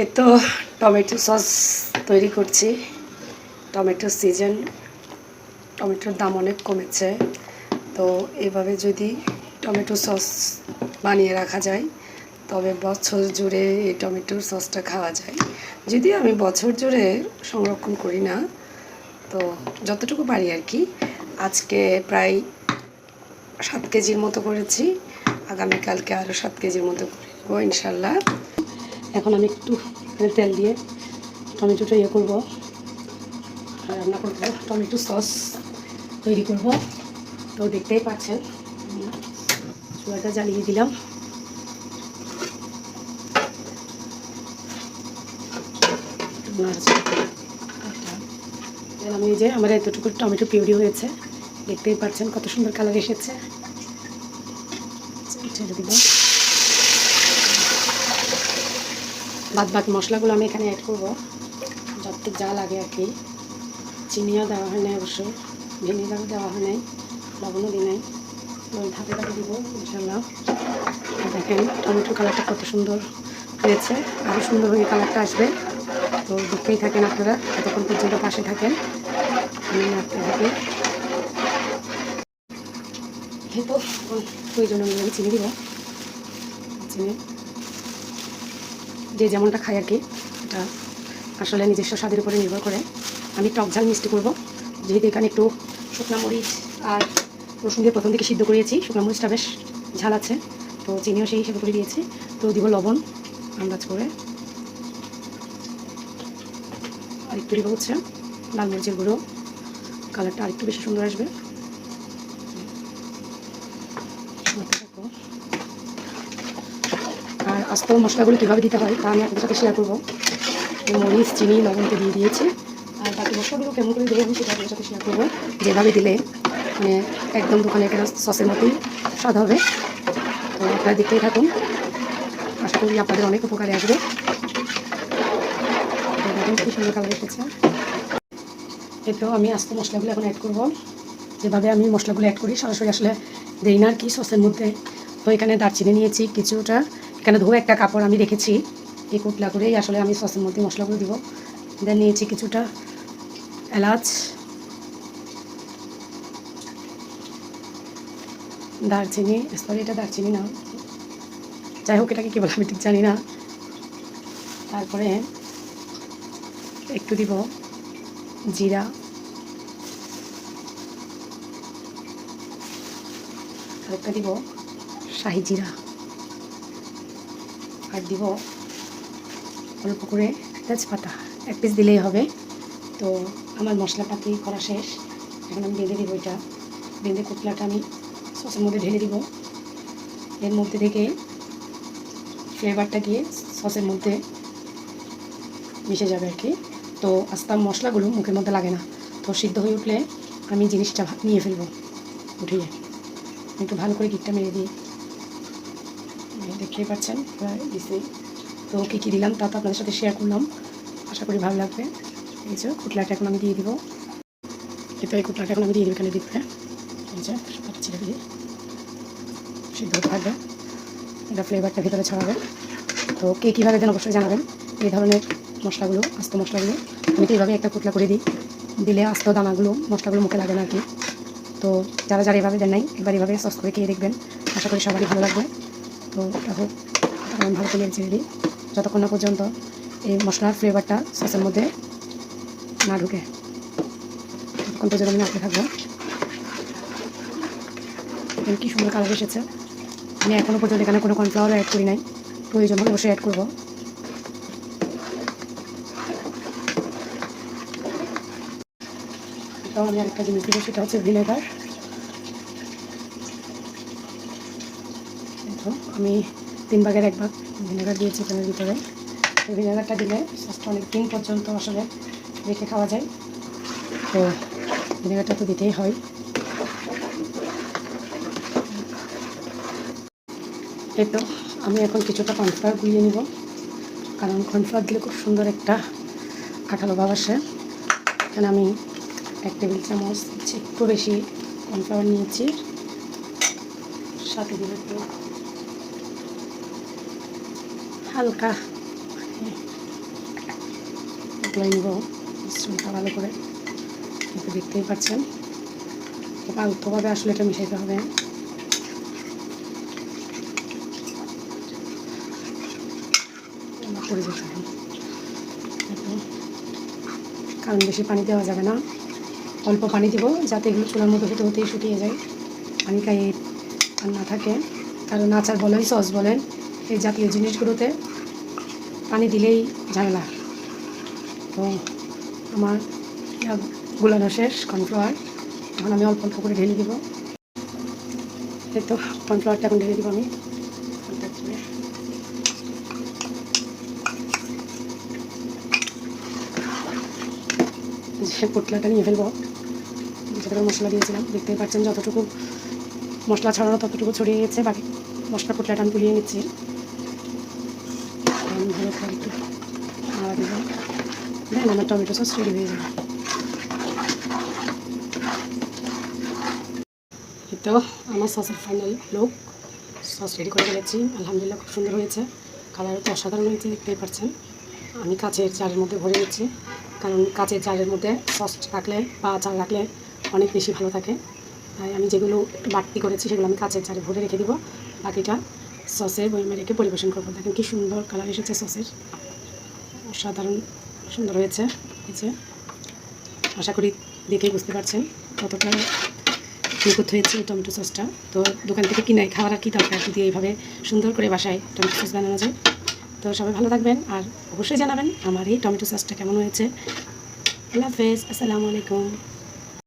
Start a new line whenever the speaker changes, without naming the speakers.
এ তো tomato sauce তৈরি করছি। টমেটো সিজন টমেটোর দাম অনেক কমেছে। তো এভাবে যদি টমেটো সস বানিয়ে রাখা যায়, তবে বছর জুড়ে এই টমেটোর সসটা খাওয়া যায়। যদিও আমি বছর জুড়ে সংরক্ষণ করি না, তো যতটুকু পারি আর কি। আজকে প্রায় সাত কেজির মতো করেছি, আগামীকালকে আরও সাত কেজির মতো করে নেব, ইনশাল্লাহ। এখন আমি একটু তেল দিয়ে টমেটোটা ইয়ে করব। আর রান্না করব। টমেটো সস তৈরি করব। তো দেখতেই পাচ্ছেন, চুলাটা জ্বালিয়ে দিলাম। আমি যে আমার এতটুকু টমেটো পিউরি হয়েছে, দেখতেই পাচ্ছেন কত সুন্দর কালার এসেছে। ছেড়ে দিব বাদ বাকি মশলাগুলো আমি এখানে অ্যাড করব। যত যা লাগে আর কি। চিনিও দেওয়া হয় নাই অবশ্যই ভিনেগারও দেওয়া হয় নাই। লবণও দিই নাই। ধাপে ধাপে দিব ইনশাল্লাহ দেখেন, টমেটোর কালারটা কত সুন্দর হয়েছে। আরও সুন্দর হয়ে কালারটা আসবে। তো দেখতেই থাকেন আপনারা, এতক্ষণ পর্যন্ত পাশে থাকেন। আমি এই তো প্রয়োজন অনুযায়ী চিনি দিব। চিনি। যে যেমনটা খায় আর কি, এটা আসলে নিজস্ব স্বাদের উপরে নির্ভর করে। আমি টক ঝাল মিষ্টি করব। যেহেতু এখানে একটু শুকনো মরিচ আর রসুন দিয়ে প্রথম দিকে সিদ্ধ করিয়েছি শুকনো মরিচটা বেশ ঝাল আছে, তো চিনিও সেই হিসেবে করে দিয়েছি। তো দিব লবণ, আন্দাজ করে। আর একটু দিব হচ্ছে লাল মরিচের গুঁড়ো। কালারটা আরেকটু বেশি সুন্দর আসবে নাড়তে থাকব। আর আস্ত মশলাগুলো কীভাবে দিতে হয় তা আমি আপনাদের সাথে শেয়ার করব। মরিচ, চিনি, লবণকে দিয়ে দিয়েছি। আর বাকি মশলাগুলো কেমন করে দেবো আমি সেটা আপনাদের সাথে শেয়ার করব। যেভাবে দিলে মানে একদম দোকানে কেনা সসের মতোই স্বাদ হবে। তো আপনারা দেখতেই থাকুন। আশা করি আপনাদের অনেক উপকারে আসবে। খুব সুন্দর এতেও আমি আস্ত মশলাগুলো এখন অ্যাড করব। যেভাবে আমি মশলাগুলো অ্যাড করি, সরাসরি আসলে দেই না আর কি সসের মধ্যে। তো এখানে দারচিনি নিয়েছি, কিছুটা। এখানে ধোয়া একটা কাপড় আমি রেখেছি, এই কুটলা করেই। আসলে আমি সসের মধ্যে মশলাগুলো দিব। দেন নিয়েছি কিছুটা এলাচ, দারচিনি সরি এটা দারচিনি না। যাই হোক, এটাকে কী বলে আমি ঠিক জানি না। তারপরে একটু দিব জিরা। আরেকটা দিব শাহি জিরা। আর দিব। অল্প করে তেজপাতা। এক পিস দিলেই হবে। তো আমার মশলাপাতি করা শেষ? এখন আমি বেঁধে দিব এটা। বেঁধে কুটলাটা আমি সসের মধ্যে ঢেলে দিব। এর মধ্যে থেকে ফ্লেভারটা গিয়ে সসের মধ্যে মিশে যাবে আর কি। তো আস্তে মশলাগুলো মুখের মধ্যে লাগে না। তো সিদ্ধ হয়ে উঠলে আমি জিনিসটা নিয়ে ফেলব। উঠিয়ে। একটু ভালো করে গিটটা মেরে দিই। এই দেখতেই পাচ্ছেন দিছি। তো কী কী দিলাম তা তো আপনাদের সাথে শেয়ার করলাম। আশা করি ভালো লাগবে। এই যে কুটলাটা এখন আমি দিয়ে দিব। এই তো এই কুটলাটা এখন আমি দিয়ে দিব এখানে দিতে এই যে ছেড়ে দিয়ে। সিদ্ধ থাকবে। এটা ফ্লেভারটা ভিতরে ছড়াবে। তো কে কীভাবে দেন অবশ্যই জানাবেন। এই ধরনের মশলাগুলো, আস্ত মশলাগুলো, আমি তো এইভাবে একটা কুটলা করে দিই। দিলে আস্ত দানাগুলো, মশলাগুলো মুখে লাগে না আর কি। তো যারা যারা এভাবে দেন নাই এবার এভাবে সস করে খেয়ে দেখবেন। আশা করি সবারই ভালো লাগবে। তো হোক আমি ভালো করে দিই যতক্ষণ না পর্যন্ত এই মশলার ফ্লেভারটা সসের মধ্যে না ঢুকে। ততক্ষণ পর্যন্ত আমি নাড়তে থাকব। কি সুন্দর কালার এসেছে। আমি এখনও পর্যন্ত এখানে কোনো কর্নফ্লাওয়ার অ্যাড করি নাই। প্রয়োজন হলে অবশ্যই অ্যাড করব। এটাও আমি আরেকটা জিনিস দিব, সেটা হচ্ছে ভিনেগার এই তো আমি তিন ভাগের এক ভাগ ভিনেগার দিয়েছি এখানের ভিতরে। এই ভিনেগারটা দিলে সসটা অনেক দিন পর্যন্ত আসলে রেখে খাওয়া যায়। তো ভিনেগারটা তো দিতেই হয়। এই তো আমি এখন কিছুটা কর্নফ্লাওয়ার গুলিয়ে নিব। কারণ কর্নফ্লাওয়ার দিলে খুব সুন্দর একটা আঠালো ভাব আসে। এখানে আমি এক টেবিল চামচ একটু বেশি কর্নফ্লাওয়ার নিয়েছি। সাথে দিলে একটু হালকা। নিব, মিশ্রণটা ভালো করে। দেখতেই পাচ্ছেন। খুব আলতোভাবে আসলে এটা মিশাইতে হবে। যেতে হবে কারণ বেশি পানি দেওয়া যাবে না। অল্প পানি দিব, যাতে এগুলো চুলার মতো হতে হতেই শুকিয়ে যায়। পানি গায়ে আর না থাকে। কারণ আচার বলেন, সস বলেন এই জাতীয় জিনিসগুলোতে পানি দিলেই ঝামেলা তো আমার গুলানো শেষ, কর্নফ্লাওয়ার। এখন আমি অল্প অল্প করে ঢেলে দিব। এই তো, কর্নফ্লাওয়ারটা এখন ঢেলে দিব আমি। যে পোটলাটা নিয়ে ফেলব। যেটা মশলা দিয়েছিলাম। দেখতেই পাচ্ছেন যতটুকু মশলা ছড়ানো ততটুকু ছড়িয়ে গেছে। বাকি মশলা পোটলাটা আমি তুলিয়ে নিচ্ছি। আমার টমেটো সস রেডি হয়ে যাবে। তো আমার সসের ফাইনাল লুক সস রেডি করে ফেলেছি। আলহামদুলিল্লাহ খুব সুন্দর হয়েছে। কালার তো অসাধারণ হয়েছে, দেখতেই পাচ্ছেন। আমি কাচের জারের মধ্যে ভরে নিচ্ছি। কারণ কাচের জারের মধ্যে সস রাখলে বা আচার রাখলে অনেক বেশি ভালো থাকে। তাই আমি যেগুলো বাড়তি করেছি, সেগুলো আমি কাচের জারে ভরে রেখে দিব। বাকিটা সসের বইমে রেখে পরিবেশন করব। দেখেন কি সুন্দর কালার এসেছে সসের। অসাধারণ সুন্দর হয়েছে। হয়েছে আশা করি দেখেই বুঝতে পারছেন কতটা নিখুঁত হয়েছে টমেটো সসটা। তো দোকান থেকে কিনে খাওয়ার আর কি দরকার যদি এইভাবে সুন্দর করে বাসায় টমেটো সস বানানো যায়। তো সবাই ভালো থাকবেন আর অবশ্যই জানাবেন আমার এই টমেটো সসটা কেমন হয়েছে। আল্লাহ হাফেজ, আসসালামু আলাইকুম।